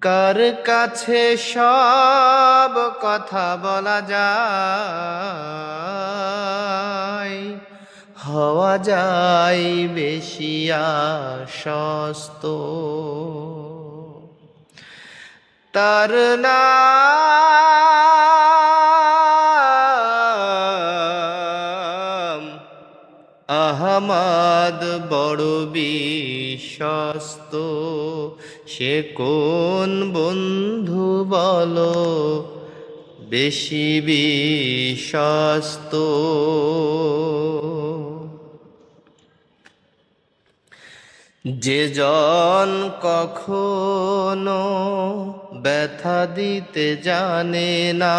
কার কাছে সব কথা বলা যায়? হওয়া যায় বেশি আশ্বস্ত। তার নাম আহমাদ বড় বিশ্বস্ত, সে কোন বন্ধু বলো? বেশি বিশ্বস্ত। যে জন কখনো ব্যথা দিতে জানে না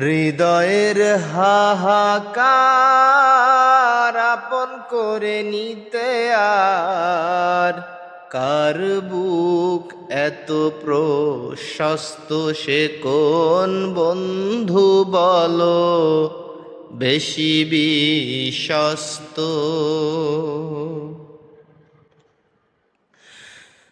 হৃদয়ের হাহাকার আপন করে নিতে আর। কার বুক এত প্রশস্ত, সে কোন বন্ধু বলো? বেশি বিশ্বস্ত।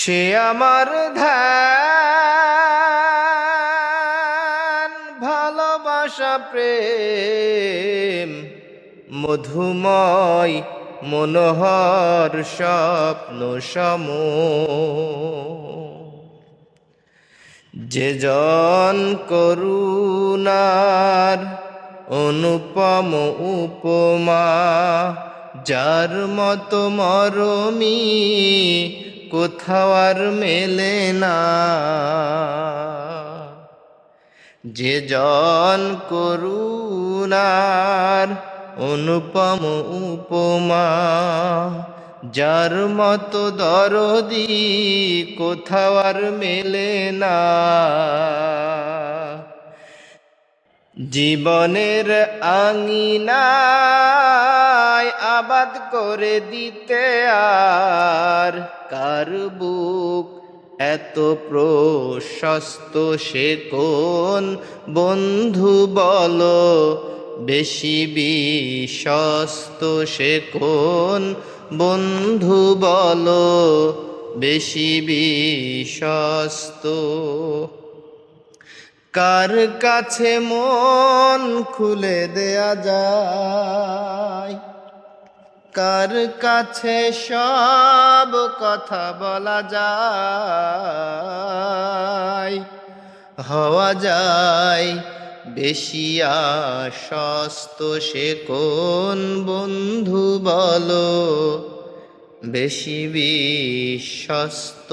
সে আমার ধ্যান, ভালোবাসা, প্রেম, মধুময়, মনোহর, স্বপ্ন সম যে জন করুণার অনুপম উপমা, যার মতো মরমি কোথাও আর মেলে না। যে জন করুণার অনুপম উপমা, যার মতো দরদি কোথাও আর মেলে না। জীবনের আঙিনায় আবাদ করে দিতে আর কার বুক এত প্রশস্ত সে কোন বন্ধু বলো? বেশি বিশ্বস্ত সে কোন বন্ধু বলো? বেশি বিশ্বস্ত। কার কাছে মন খুলে দেয়া যায়? কার কাছে সব কথা বলা যায়? হওয়া যায় বেশি আশ্বস্ত সে কোন বন্ধু বলো? বেশি বিশ্বস্ত।